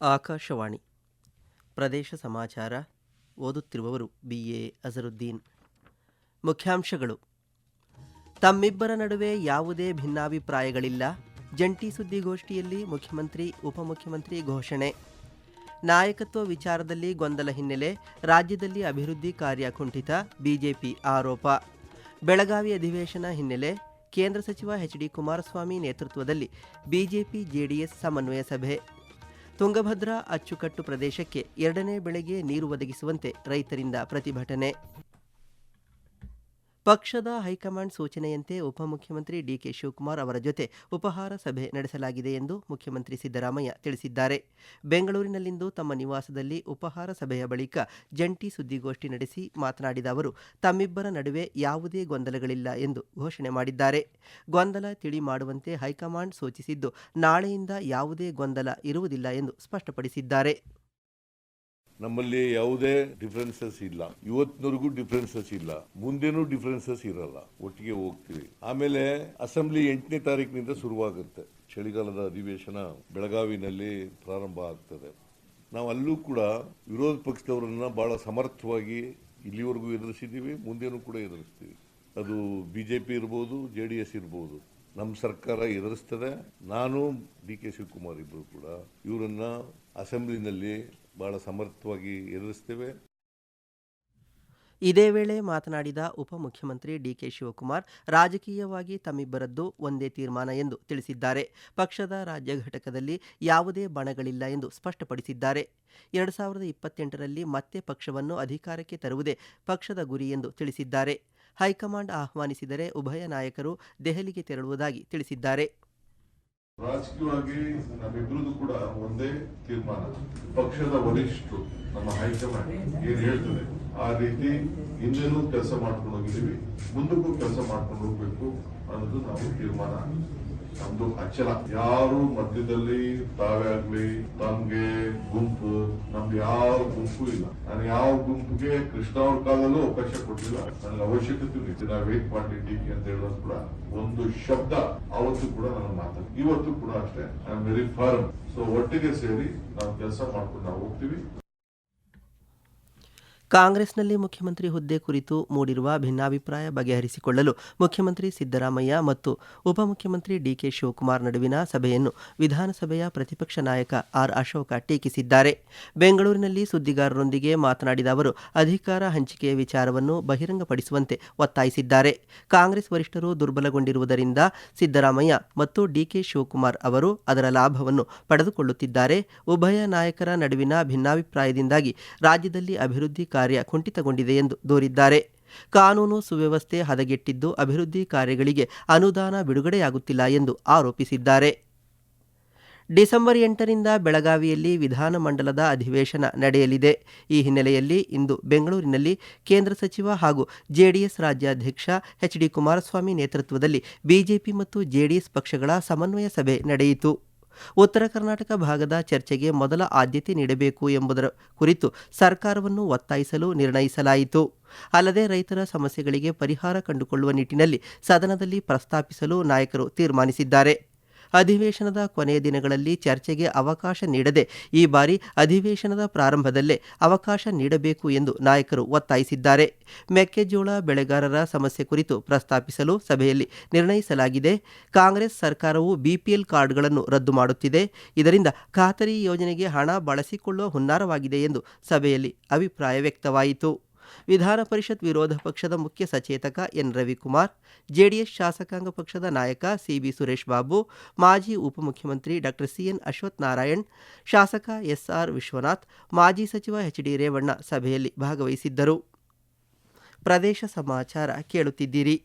ಆಕಾಶವಾಣಿ. ಪ್ರದೇಶ ಸಮಾಚಾರ ಓದುತ್ತಿರುವವರು B. A. Azharuddin. ಮುಖ್ಯಾಂಶಗಳು. ತಮ್ಮಿಬ್ಬರ ನಡುವೆ ಯಾವುದೇ ಭಿನ್ನಾಭಿಪ್ರಾಯಗಳಿಲ್ಲ. ಜಂಟಿ ಸುದ್ದಿಗೋಷ್ಠಿಯಲ್ಲಿ ಮುಖ್ಯಮಂತ್ರಿ, ಉಪಮುಖ್ಯಮಂತ್ರಿ ಘೋಷಣೆ. ನಾಯಕತ್ವ ವಿಚಾರದಲ್ಲಿ ಗೊಂದಲ ಹಿನ್ನೆಲೆ ರಾಜ್ಯದಲ್ಲಿ ಅಭಿವೃದ್ಧಿ ಕಾರ್ಯ ಕುಂಠಿತ ಬಿಜೆಪಿ ಆರೋಪ. ಬೆಳಗಾವಿ ಅಧಿವೇಶನ ಹಿನ್ನೆಲೆ ಕೇಂದ್ರ ಸಚಿವ ಎಚ್ ಡಿ ಕುಮಾರಸ್ವಾಮಿ ನೇತೃತ್ವದಲ್ಲಿ ಬಿಜೆಪಿ ಜೆಡಿಎಸ್ ಸಮನ್ವಯ ಸಭೆ. ತುಂಗಭದ್ರಾ ಅಚ್ಚುಕಟ್ಟು ಪ್ರದೇಶಕ್ಕೆ ಎರಡನೇ ಬೆಳೆಗೆ ನೀರು ಒದಗಿಸುವಂತೆ ರೈತರಿಂದ ಪ್ರತಿಭಟನೆ ಪಕ್ಷದ ಹೈಕಮಾಂಡ್ ಸೂಚನೆಯಂತೆ ಉಪಮುಖ್ಯಮಂತ್ರಿ ಡಿಕೆ ಶಿವಕುಮಾರ್ ಅವರ ಜೊತೆ ಉಪಹಾರ ಸಭೆ ನಡೆಸಲಾಗಿದೆ ಎಂದು ಮುಖ್ಯಮಂತ್ರಿ ಸಿದ್ದರಾಮಯ್ಯ ತಿಳಿಸಿದ್ದಾರೆ. ಬೆಂಗಳೂರಿನಲ್ಲಿಂದು ತಮ್ಮ ನಿವಾಸದಲ್ಲಿ ಉಪಹಾರ ಸಭೆಯ ಬಳಿಕ ಜಂಟಿ ಸುದ್ದಿಗೋಷ್ಠಿ ನಡೆಸಿ ಮಾತನಾಡಿದ ಅವರು, ತಮ್ಮಿಬ್ಬರ ನಡುವೆ ಯಾವುದೇ ಗೊಂದಲಗಳಿಲ್ಲ ಎಂದು ಘೋಷಣೆ ಮಾಡಿದ್ದಾರೆ. ಗೊಂದಲ ತಿಳಿ ಮಾಡುವಂತೆ ಹೈಕಮಾಂಡ್ ಸೂಚಿಸಿದ್ದು, ನಾಳೆಯಿಂದ ಯಾವುದೇ ಗೊಂದಲ ಇರುವುದಿಲ್ಲ ಎಂದು ಸ್ಪಷ್ಟಪಡಿಸಿದ್ದಾರೆ. ನಮ್ಮಲ್ಲಿ ಯಾವುದೇ ಡಿಫ್ರೆನ್ಸಸ್ ಇಲ್ಲ. ಇವತ್ತಿನವರೆಗೂ ಡಿಫ್ರೆನ್ಸಸ್ ಇಲ್ಲ. ಮುಂದೇನೂ ಡಿಫ್ರೆನ್ಸಸ್ ಇರಲ್ಲ. ಒಟ್ಟಿಗೆ ಹೋಗ್ತೀವಿ. ಆಮೇಲೆ ಅಸೆಂಬ್ಲಿ ಎಂಟನೇ ತಾರೀಕಿನಿಂದ ಶುರುವಾಗುತ್ತೆ. ಚಳಿಗಾಲದ ಅಧಿವೇಶನ ಬೆಳಗಾವಿನಲ್ಲಿ ಪ್ರಾರಂಭ ಆಗ್ತದೆ. ನಾವು ಅಲ್ಲೂ ಕೂಡ ವಿರೋಧ ಪಕ್ಷದವರನ್ನ ಬಹಳ ಸಮರ್ಥವಾಗಿ ಇಲ್ಲಿವರೆಗೂ ಎದುರಿಸಿದ್ದೀವಿ. ಮುಂದೇನೂ ಕೂಡ ಎದುರಿಸ್ತೀವಿ. ಅದು ಬಿಜೆಪಿ ಇರ್ಬೋದು ಜೆ ಡಿ ಎಸ್ ಇರ್ಬೋದು. ನಮ್ಮ ಸರ್ಕಾರ ಎದುರಿಸ್ತದೆ. ನಾನು ಡಿ ಕೆ ಶಿವಕುಮಾರ್ ಇಬ್ಬರು ಕೂಡ ಇವರನ್ನ ಅಸೆಂಬ್ಲಿನಲ್ಲಿ ಬಹಳ ಸಮರ್ಥವಾಗಿ ಎದುರಿಸ್ತೇವೆ. ಇದೇ ವೇಳೆ ಮಾತನಾಡಿದ ಉಪಮುಖ್ಯಮಂತ್ರಿ ಡಿಕೆ ಶಿವಕುಮಾರ್, ರಾಜಕೀಯವಾಗಿ ತಮ್ಮಿಬ್ಬರದ್ದು ಒಂದೇ ತೀರ್ಮಾನ ಎಂದು ತಿಳಿಸಿದ್ದಾರೆ. ಪಕ್ಷದ ರಾಜ್ಯ ಘಟಕದಲ್ಲಿ ಯಾವುದೇ ಬಣಗಳಿಲ್ಲ ಎಂದು ಸ್ಪಷ್ಟಪಡಿಸಿದ್ದಾರೆ. ಎರಡು ಸಾವಿರದ ಇಪ್ಪತ್ತೆಂಟರಲ್ಲಿ ಮತ್ತೆ ಪಕ್ಷವನ್ನು ಅಧಿಕಾರಕ್ಕೆ ತರುವುದೇ ಪಕ್ಷದ ಗುರಿ ಎಂದು ತಿಳಿಸಿದ್ದಾರೆ. ಹೈಕಮಾಂಡ್ ಆಹ್ವಾನಿಸಿದರೆ ಉಭಯ ನಾಯಕರು ದೆಹಲಿಗೆ ತೆರಳುವುದಾಗಿ ತಿಳಿಸಿದ್ದಾರೆ. ರಾಜಕೀಯವಾಗಿ ನಮ್ಮಿಬ್ಬರದು ಕೂಡ ಒಂದೇ ತೀರ್ಮಾನ. ಪಕ್ಷದ ವರಿಷ್ಠರು ನಮ್ಮ ಹೈಕಮಾಂಡ್ ಏನ್ ಹೇಳ್ತದೆ, ಆ ರೀತಿ ಹಿಂದೆನೂ ಕೆಲಸ ಮಾಡ್ಕೊಂಡು ಹೋಗಿದ್ದೀವಿ, ಮುಂದಕ್ಕೂ ಕೆಲಸ ಮಾಡ್ಕೊಂಡು ಹೋಗ್ಬೇಕು ಅನ್ನೋದು ನಾವು ತೀರ್ಮಾನ. ನಮ್ದು ಅಚ್ಚಲ ಯಾರು ಮಧ್ಯದಲ್ಲಿ ತಾವೇ ಆಗ್ಲಿ ತಮ್ಗೆ ಗುಂಪು, ನಮ್ದು ಯಾವ ಗುಂಪು ಇಲ್ಲ. ನಾನು ಯಾವ ಗುಂಪಿಗೆ ಕೃಷ್ಣ ಅವ್ರ ಕಾಲದಲ್ಲೂ ಅವಕಾಶ ಕೊಟ್ಟಿಲ್ಲ. ನನಗೆ ಅವಶ್ಯಕತೆ ನಾವು ವೇಟ್ ಮಾಡಿ ಡಿಕೆ ಅಂತ ಹೇಳೋದು ಕೂಡ ಒಂದು ಶಬ್ದ. ಅವತ್ತು ಕೂಡ ನಾನು ಮಾತು. ಇವತ್ತು ಕೂಡ ಅಷ್ಟೇ. I am very firm so ಒಟ್ಟಿಗೆ ಸೇರಿ ನಾವು ಕೆಲಸ ಮಾಡ್ಕೊಂಡು ನಾವು ಹೋಗ್ತೀವಿ. ಕಾಂಗ್ರೆಸ್ನಲ್ಲಿ ಮುಖ್ಯಮಂತ್ರಿ ಹುದ್ದೆ ಕುರಿತು ಮೂಡಿರುವ ಭಿನ್ನಾಭಿಪ್ರಾಯ ಬಗೆಹರಿಸಿಕೊಳ್ಳಲು ಮುಖ್ಯಮಂತ್ರಿ ಸಿದ್ದರಾಮಯ್ಯ ಮತ್ತು ಉಪಮುಖ್ಯಮಂತ್ರಿ ಡಿಕೆ ಶಿವಕುಮಾರ್ ನಡುವಿನ ಸಭೆಯನ್ನು ವಿಧಾನಸಭೆಯ ಪ್ರತಿಪಕ್ಷ ನಾಯಕ ಆರ್. ಅಶೋಕ ಟೀಕಿಸಿದ್ದಾರೆ. ಬೆಂಗಳೂರಿನಲ್ಲಿ ಸುದ್ದಿಗಾರರೊಂದಿಗೆ ಮಾತನಾಡಿದ ಅವರು, ಅಧಿಕಾರ ಹಂಚಿಕೆಯ ವಿಚಾರವನ್ನು ಬಹಿರಂಗಪಡಿಸುವಂತೆ ಒತ್ತಾಯಿಸಿದ್ದಾರೆ. ಕಾಂಗ್ರೆಸ್ ವರಿಷ್ಠರು ದುರ್ಬಲಗೊಂಡಿರುವುದರಿಂದ ಸಿದ್ದರಾಮಯ್ಯ ಮತ್ತು ಡಿಕೆ ಶಿವಕುಮಾರ್ ಅವರು ಅದರ ಲಾಭವನ್ನು ಪಡೆದುಕೊಳ್ಳುತ್ತಿದ್ದಾರೆ. ಉಭಯ ನಾಯಕರ ನಡುವಿನ ಭಿನ್ನಾಭಿಪ್ರಾಯದಿಂದಾಗಿ ರಾಜ್ಯದಲ್ಲಿ ಅಭಿವೃದ್ಧಿ ಕಾರ್ಯ ಕುಂಠಿತಗೊಂಡಿದೆ ಎಂದು ದೂರಿದ್ದಾರೆ. ಕಾನೂನು ಸುವ್ಯವಸ್ಥೆ ಹದಗೆಟ್ಟಿದ್ದು ಅಭಿವೃದ್ಧಿ ಕಾರ್ಯಗಳಿಗೆ ಅನುದಾನ ಬಿಡುಗಡೆಯಾಗುತ್ತಿಲ್ಲ ಎಂದು ಆರೋಪಿಸಿದ್ದಾರೆ. ಡಿಸೆಂಬರ್ ಎಂಟರಿಂದ ಬೆಳಗಾವಿಯಲ್ಲಿ ವಿಧಾನಮಂಡಲದ ಅಧಿವೇಶನ ನಡೆಯಲಿದೆ. ಈ ಹಿನ್ನೆಲೆಯಲ್ಲಿ ಇಂದು ಬೆಂಗಳೂರಿನಲ್ಲಿ ಕೇಂದ್ರ ಸಚಿವ ಹಾಗೂ ಜೆಡಿಎಸ್ ರಾಜ್ಯಾಧ್ಯಕ್ಷ ಎಚ್ ಡಿ ಕುಮಾರಸ್ವಾಮಿ ನೇತೃತ್ವದಲ್ಲಿ ಬಿಜೆಪಿ ಮತ್ತು ಜೆಡಿಎಸ್ ಪಕ್ಷಗಳ ಸಮನ್ವಯ ಸಭೆ ನಡೆಯಿತು. ಉತ್ತರ ಕರ್ನಾಟಕ ಭಾಗದ ಚರ್ಚೆಗೆ ಮೊದಲ ಆದ್ಯತೆ ನೀಡಬೇಕು ಎಂಬುದರ ಕುರಿತು ಸರ್ಕಾರವನ್ನು ಒತ್ತಾಯಿಸಲು ನಿರ್ಣಯಿಸಲಾಯಿತು. ಅಲ್ಲದೆ ರೈತರ ಸಮಸ್ಯೆಗಳಿಗೆ ಪರಿಹಾರ ಕಂಡುಕೊಳ್ಳುವ ನಿಟ್ಟಿನಲ್ಲಿ ಸದನದಲ್ಲಿ ಪ್ರಸ್ತಾಪಿಸಲು ನಾಯಕರು ತೀರ್ಮಾನಿಸಿದ್ದಾರೆ. ಅಧಿವೇಶನದ ಕೊನೆಯ ದಿನಗಳಲ್ಲಿ ಚರ್ಚೆಗೆ ಅವಕಾಶ ನೀಡದೆ ಈ ಬಾರಿ ಅಧಿವೇಶನದ ಪ್ರಾರಂಭದಲ್ಲೇ ಅವಕಾಶ ನೀಡಬೇಕು ಎಂದು ನಾಯಕರು ಒತ್ತಾಯಿಸಿದ್ದಾರೆ. ಮೆಕ್ಕೆಜೋಳ ಬೆಳೆಗಾರರ ಸಮಸ್ಯೆ ಕುರಿತು ಪ್ರಸ್ತಾಪಿಸಲು ಸಭೆಯಲ್ಲಿ ನಿರ್ಣಯಿಸಲಾಗಿದೆ. ಕಾಂಗ್ರೆಸ್ ಸರ್ಕಾರವು ಬಿಪಿಎಲ್ ಕಾರ್ಡ್ಗಳನ್ನು ರದ್ದು ಮಾಡುತ್ತಿದೆ. ಇದರಿಂದ ಖಾತರಿ ಯೋಜನೆಗೆ ಹಣ ಬಳಸಿಕೊಳ್ಳುವ ಹುನ್ನಾರವಾಗಿದೆ ಎಂದು ಸಭೆಯಲ್ಲಿ ಅಭಿಪ್ರಾಯ ವ್ಯಕ್ತವಾಯಿತು. ವಿಧಾನ ಪರಿಷತ್ ವಿರೋಧ ಪಕ್ಷದ ಮುಖ್ಯ ಸಚೇತಕ ಎನ್ ರವಿಕುಮಾರ್, ಜೆಡಿಎಸ್ ಶಾಸಕಾಂಗ ಪಕ್ಷದ ನಾಯಕ ಸಿಬಿ ಸುರೇಶ್ ಬಾಬು, ಮಾಜಿ ಉಪಮುಖ್ಯಮಂತ್ರಿ ಡಾಕ್ಟರ್ ಸಿಎನ್ ಅಶ್ವಥ್ ನಾರಾಯಣ್, ಶಾಸಕ ಎಸ್ಆರ್ ವಿಶ್ವನಾಥ್, ಮಾಜಿ ಸಚಿವ ಎಚ್ ಡಿ ರೇವಣ್ಣ ಸಭೆಯಲ್ಲಿ ಭಾಗವಹಿಸಿದ್ದರು. ಪ್ರದೇಶ ಸಮಾಚಾರ ಕೇಳುತ್ತಿದ್ದೀರಿ.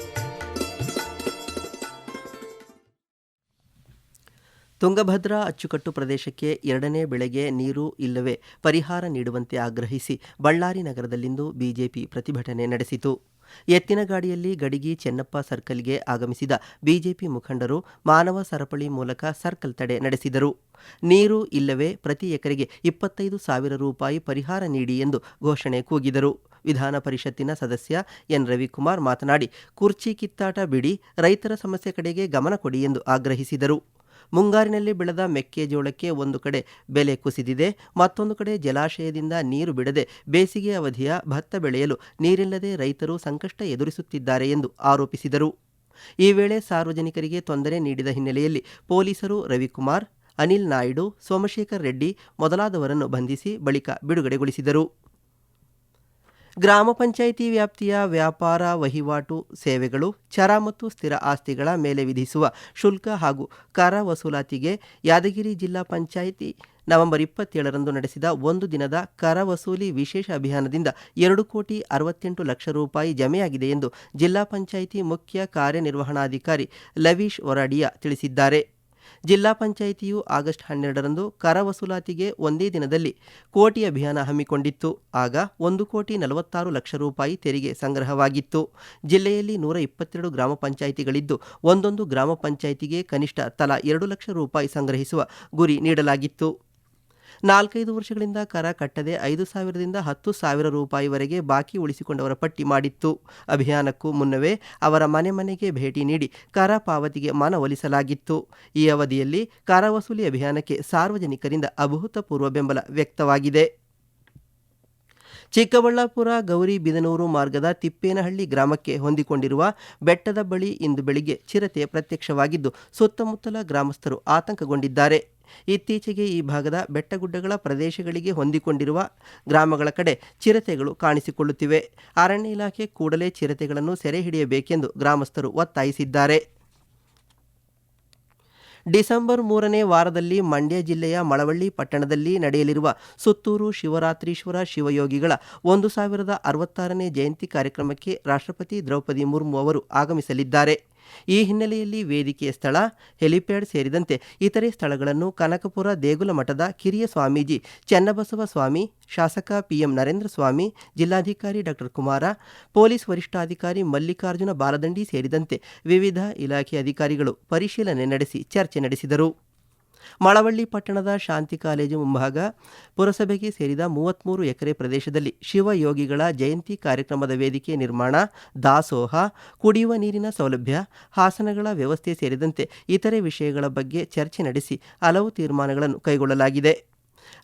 ತುಂಗಭದ್ರಾ ಅಚ್ಚುಕಟ್ಟು ಪ್ರದೇಶಕ್ಕೆ ಎರಡನೇ ಬೆಳೆಗೆ ನೀರು ಇಲ್ಲವೇ ಪರಿಹಾರ ನೀಡುವಂತೆ ಆಗ್ರಹಿಸಿ ಬಳ್ಳಾರಿ ನಗರದಲ್ಲಿಂದು ಬಿಜೆಪಿ ಪ್ರತಿಭಟನೆ ನಡೆಸಿತು. ಎತ್ತಿನ ಗಾಡಿಯಲ್ಲಿ ಗಡಿಗಿ ಚೆನ್ನಪ್ಪ ಸರ್ಕಲ್ಗೆ ಆಗಮಿಸಿದ ಬಿಜೆಪಿ ಮುಖಂಡರು ಮಾನವ ಸರಪಳಿ ಮೂಲಕ ಸರ್ಕಲ್ ತಡೆ ನಡೆಸಿದರು. ನೀರು ಇಲ್ಲವೇ ಪ್ರತಿ ಎಕರೆಗೆ ಇಪ್ಪತ್ತೈದು ಸಾವಿರ ರೂಪಾಯಿ ಪರಿಹಾರ ನೀಡಿ ಎಂದು ಘೋಷಣೆ ಕೂಗಿದರು. ವಿಧಾನ ಪರಿಷತ್ತಿನ ಸದಸ್ಯ ಎನ್. ರವಿಕುಮಾರ್ ಮಾತನಾಡಿ, ಕುರ್ಚಿ ಕಿತ್ತಾಟ ಬಿಡಿ, ರೈತರ ಸಮಸ್ಯೆ ಕಡೆಗೆ ಗಮನ ಕೊಡಿ ಎಂದು ಆಗ್ರಹಿಸಿದರು. ಮುಂಗಾರಿನಲ್ಲಿ ಬೆಳೆದ ಮೆಕ್ಕೆಜೋಳಕ್ಕೆ ಒಂದು ಕಡೆ ಬೆಲೆ ಕುಸಿದಿದೆ, ಮತ್ತೊಂದು ಕಡೆ ಜಲಾಶಯದಿಂದ ನೀರು ಬಿಡದೆ ಬೇಸಿಗೆ ಅವಧಿಯ ಭತ್ತ ಬೆಳೆಯಲು ನೀರಿಲ್ಲದೆ ರೈತರು ಸಂಕಷ್ಟ ಎದುರಿಸುತ್ತಿದ್ದಾರೆ ಎಂದು ಆರೋಪಿಸಿದರು. ಈ ವೇಳೆ ಸಾರ್ವಜನಿಕರಿಗೆ ತೊಂದರೆ ನೀಡಿದ ಹಿನ್ನೆಲೆಯಲ್ಲಿ ಪೊಲೀಸರು ರವಿಕುಮಾರ್, ಅನಿಲ್ ನಾಯ್ಡು, ಸೋಮಶೇಖರ್ ರೆಡ್ಡಿ ಮೊದಲಾದವರನ್ನು ಬಂಧಿಸಿ ಬಳಿಕ ಬಿಡುಗಡೆಗೊಳಿಸಿದರು. ಗ್ರಾಮ ಪಂಚಾಯಿತಿ ವ್ಯಾಪ್ತಿಯ ವ್ಯಾಪಾರ, ವಹಿವಾಟು ಸೇವೆಗಳು, ಚರ ಮತ್ತು ಸ್ಥಿರ ಆಸ್ತಿಗಳ ಮೇಲೆ ವಿಧಿಸುವ ಶುಲ್ಕ ಹಾಗೂ ಕರ ವಸೂಲಾತಿಗೆ ಯಾದಗಿರಿ ಜಿಲ್ಲಾ ಪಂಚಾಯಿತಿ ನವೆಂಬರ್ ಇಪ್ಪತ್ತೇಳರಂದು ನಡೆಸಿದ ಒಂದು ದಿನದ ಕರ ವಸೂಲಿ ವಿಶೇಷ ಅಭಿಯಾನದಿಂದ ಎರಡು ಕೋಟಿ ಅರವತ್ತೆಂಟು ಲಕ್ಷ ರೂಪಾಯಿ ಜಮೆಯಾಗಿದೆ ಎಂದು ಜಿಲ್ಲಾ ಪಂಚಾಯಿತಿ ಮುಖ್ಯ ಕಾರ್ಯನಿರ್ವಹಣಾಧಿಕಾರಿ ಲವೀಶ್ ಒರಾಡಿಯಾ ತಿಳಿಸಿದ್ದಾರೆ. ಜಿಲ್ಲಾ ಪಂಚಾಯಿತಿಯು ಆಗಸ್ಟ್ ಹನ್ನೆರಡರಂದು ಕರ ವಸೂಲಾತಿಗೆ ಒಂದೇ ದಿನದಲ್ಲಿ ಕೋಟಿ ಅಭಿಯಾನ ಹಮ್ಮಿಕೊಂಡಿತ್ತು. ಆಗ ಒಂದು ಕೋಟಿ ನಲವತ್ತಾರು ಲಕ್ಷ ರೂಪಾಯಿ ತೆರಿಗೆ ಸಂಗ್ರಹವಾಗಿತ್ತು. ಜಿಲ್ಲೆಯಲ್ಲಿ ನೂರ ಇಪ್ಪತ್ತೆರಡು ಗ್ರಾಮ ಪಂಚಾಯಿತಿಗಳಿದ್ದು, ಒಂದೊಂದು ಗ್ರಾಮ ಪಂಚಾಯಿತಿಗೆ ಕನಿಷ್ಠ ತಲಾ ಎರಡು ಲಕ್ಷ ರೂಪಾಯಿ ಸಂಗ್ರಹಿಸುವ ಗುರಿ ನೀಡಲಾಗಿತ್ತು. ನಾಲ್ಕೈದು ವರ್ಷಗಳಿಂದ ಕರ ಕಟ್ಟದೆ ಐದು ಸಾವಿರದಿಂದ ಹತ್ತು ಸಾವಿರ ರೂಪಾಯಿವರೆಗೆ ಬಾಕಿ ಉಳಿಸಿಕೊಂಡವರ ಪಟ್ಟಿ ಮಾಡಿತ್ತು. ಅಭಿಯಾನಕ್ಕೂ ಮುನ್ನವೇ ಅವರ ಮನೆ ಮನೆಗೆ ಭೇಟಿ ನೀಡಿ ಕರ ಪಾವತಿಗೆ ಮನವೊಲಿಸಲಾಗಿತ್ತು ಈ ಅವಧಿಯಲ್ಲಿ ಕರ ವಸೂಲಿ ಅಭಿಯಾನಕ್ಕೆ ಸಾರ್ವಜನಿಕರಿಂದ ಅಭೂತಪೂರ್ವ ಬೆಂಬಲ ವ್ಯಕ್ತವಾಗಿದೆ. ಚಿಕ್ಕಬಳ್ಳಾಪುರ ಗೌರಿಬಿದನೂರು ಮಾರ್ಗದ ತಿಪ್ಪೇನಹಳ್ಳಿ ಗ್ರಾಮಕ್ಕೆ ಹೊಂದಿಕೊಂಡಿರುವ ಬೆಟ್ಟದ ಬಳಿ ಇಂದು ಬೆಳಿಗ್ಗೆ ಚಿರತೆ ಪ್ರತ್ಯಕ್ಷವಾಗಿದ್ದು ಸುತ್ತಮುತ್ತಲ ಗ್ರಾಮಸ್ಥರು ಆತಂಕಗೊಂಡಿದ್ದಾರೆ. ಇತ್ತೀಚೆಗೆ ಈ ಭಾಗದ ಬೆಟ್ಟಗುಡ್ಡಗಳ ಪ್ರದೇಶಗಳಿಗೆ ಹೊಂದಿಕೊಂಡಿರುವ ಗ್ರಾಮಗಳ ಕಡೆ ಚಿರತೆಗಳು ಕಾಣಿಸಿಕೊಳ್ಳುತ್ತಿವೆ. ಅರಣ್ಯ ಇಲಾಖೆ ಕೂಡಲೇ ಚಿರತೆಗಳನ್ನು ಸೆರೆ ಹಿಡಿಯಬೇಕೆಂದು ಗ್ರಾಮಸ್ಥರು ಒತ್ತಾಯಿಸಿದ್ದಾರೆ. ಡಿಸೆಂಬರ್ ಮೂರನೇ ವಾರದಲ್ಲಿ ಮಂಡ್ಯ ಜಿಲ್ಲೆಯ ಮಳವಳ್ಳಿ ಪಟ್ಟಣದಲ್ಲಿ ನಡೆಯಲಿರುವ ಸುತ್ತೂರು ಶಿವರಾತ್ರೀಶ್ವರ ಶಿವಯೋಗಿಗಳ ಒಂದು ಸಾವಿರದ ಅರವತ್ತಾರನೇ ಜಯಂತಿ ಕಾರ್ಯಕ್ರಮಕ್ಕೆ ರಾಷ್ಟ್ರಪತಿ ದ್ರೌಪದಿ ಮುರ್ಮು ಅವರು ಆಗಮಿಸಲಿದ್ದಾರೆ. ಈ ಹಿನ್ನೆಲೆಯಲ್ಲಿ ವೇದಿಕೆಯ ಸ್ಥಳ, ಹೆಲಿಪ್ಯಾಡ್ ಸೇರಿದಂತೆ ಇತರೆ ಸ್ಥಳಗಳನ್ನು ಕನಕಪುರ ದೇಗುಲ ಮಠದ ಕಿರಿಯ ಸ್ವಾಮೀಜಿ ಚನ್ನಬಸವ ಸ್ವಾಮಿ, ಶಾಸಕ ಪಿಎಂ ನರೇಂದ್ರ ಸ್ವಾಮಿ, ಜಿಲ್ಲಾಧಿಕಾರಿ ಡಾಕ್ಟರ್ ಕುಮಾರ, ಪೊಲೀಸ್ ವರಿಷ್ಠಾಧಿಕಾರಿ ಮಲ್ಲಿಕಾರ್ಜುನ ಬಾಲದಂಡಿ ಸೇರಿದಂತೆ ವಿವಿಧ ಇಲಾಖೆ ಅಧಿಕಾರಿಗಳು ಪರಿಶೀಲನೆ ನಡೆಸಿ ಚರ್ಚೆ ನಡೆಸಿದರು. ಮಳವಳ್ಳಿ ಪಟ್ಟಣದ ಶಾಂತಿ ಕಾಲೇಜು ಮುಂಭಾಗ ಪುರಸಭೆಗೆ ಸೇರಿದ ಮೂವತ್ತ್ಮೂರು ಎಕರೆ ಪ್ರದೇಶದಲ್ಲಿ ಶಿವಯೋಗಿಗಳ ಜಯಂತಿ ಕಾರ್ಯಕ್ರಮದ ವೇದಿಕೆ ನಿರ್ಮಾಣ, ದಾಸೋಹ, ಕುಡಿಯುವ ನೀರಿನ ಸೌಲಭ್ಯ, ಹಾಸನಗಳ ವ್ಯವಸ್ಥೆ ಸೇರಿದಂತೆ ಇತರೆ ವಿಷಯಗಳ ಬಗ್ಗೆ ಚರ್ಚೆ ನಡೆಸಿ ಹಲವು ತೀರ್ಮಾನಗಳನ್ನು ಕೈಗೊಳ್ಳಲಾಗಿದೆ.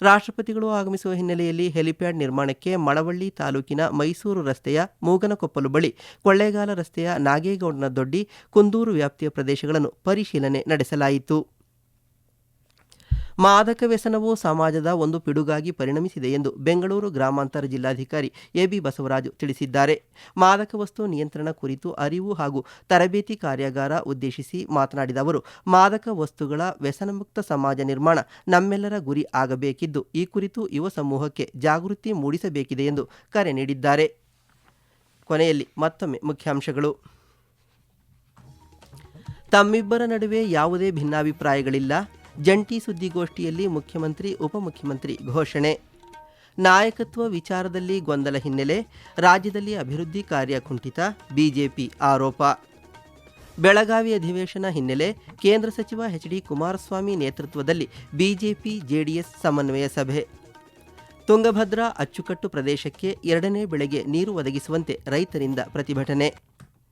ರಾಷ್ಟ್ರಪತಿಗಳು ಆಗಮಿಸುವ ಹಿನ್ನೆಲೆಯಲ್ಲಿ ಹೆಲಿಪ್ಯಾಡ್ ನಿರ್ಮಾಣಕ್ಕೆ ಮಳವಳ್ಳಿ ತಾಲೂಕಿನ ಮೈಸೂರು ರಸ್ತೆಯ ಮೂಗನಕೊಪ್ಪಲು ಬಳಿ ಕೊಳ್ಳೇಗಾಲ ರಸ್ತೆಯ ನಾಗೇಗೌಡನ ದೊಡ್ಡಿ ಕುಂದೂರು ವ್ಯಾಪ್ತಿಯ ಪ್ರದೇಶಗಳನ್ನು ಪರಿಶೀಲನೆ ನಡೆಸಲಾಯಿತು. ಮಾದಕ ವ್ಯಸನವು ಸಮಾಜದ ಒಂದು ಪಿಡುಗಾಗಿ ಪರಿಣಮಿಸಿದೆ ಎಂದು ಬೆಂಗಳೂರು ಗ್ರಾಮಾಂತರ ಜಿಲ್ಲಾಧಿಕಾರಿ ಎಬಿ ಬಸವರಾಜು ತಿಳಿಸಿದ್ದಾರೆ. ಮಾದಕ ವಸ್ತು ನಿಯಂತ್ರಣ ಕುರಿತು ಅರಿವು ಹಾಗೂ ತರಬೇತಿ ಕಾರ್ಯಾಗಾರ ಉದ್ದೇಶಿಸಿ ಮಾತನಾಡಿದ ಅವರು, ಮಾದಕ ವಸ್ತುಗಳ ವ್ಯಸನಮುಕ್ತ ಸಮಾಜ ನಿರ್ಮಾಣ ನಮ್ಮೆಲ್ಲರ ಗುರಿ ಆಗಬೇಕಿದ್ದು, ಈ ಕುರಿತು ಯುವ ಸಮೂಹಕ್ಕೆ ಜಾಗೃತಿ ಮೂಡಿಸಬೇಕಿದೆ ಎಂದು ಕರೆ ನೀಡಿದ್ದಾರೆ. ಕೊನೆಯಲ್ಲಿ ಮತ್ತೊಮ್ಮೆ ಮುಖ್ಯಾಂಶಗಳು. ತಮ್ಮಿಬ್ಬರ ನಡುವೆ ಯಾವುದೇ ಭಿನ್ನಾಭಿಪ್ರಾಯಗಳಿಲ್ಲ. ಜಂಟಿ ಸುದ್ದಿಗೋಷ್ಠಿಯಲ್ಲಿ ಮುಖ್ಯಮಂತ್ರಿ, ಉಪಮುಖ್ಯಮಂತ್ರಿ ಘೋಷಣೆ. ನಾಯಕತ್ವ ವಿಚಾರದಲ್ಲಿ ಗೊಂದಲ ಹಿನ್ನೆಲೆ, ರಾಜ್ಯದಲ್ಲಿ ಅಭಿವೃದ್ಧಿ ಕಾರ್ಯ ಕುಂಠಿತ, ಬಿಜೆಪಿ ಆರೋಪ. ಬೆಳಗಾವಿ ಅಧಿವೇಶನ ಹಿನ್ನೆಲೆ, ಕೇಂದ್ರ ಸಚಿವ ಎಚ್ ಡಿ ಕುಮಾರಸ್ವಾಮಿ ನೇತೃತ್ವದಲ್ಲಿ ಬಿಜೆಪಿ ಜೆಡಿಎಸ್ ಸಮನ್ವಯ ಸಭೆ. ತುಂಗಭದ್ರಾ ಅಚ್ಚುಕಟ್ಟು ಪ್ರದೇಶಕ್ಕೆ ಎರಡನೇ ಬೆಳೆಗೆ ನೀರು ಒದಗಿಸುವಂತೆ ರೈತರಿಂದ ಪ್ರತಿಭಟನೆ.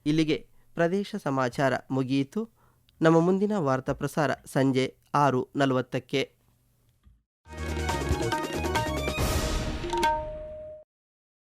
ಇಲ್ಲಿಗೆ ಪ್ರದೇಶ ಸಮಾಚಾರ ಮುಗಿಯಿತು. ನಮ್ಮ ಮುಂದಿನ ವಾರ್ತಾ ಪ್ರಸಾರ ಸಂಜೆ ಆರು ನಲವತ್ತಕ್ಕೆ.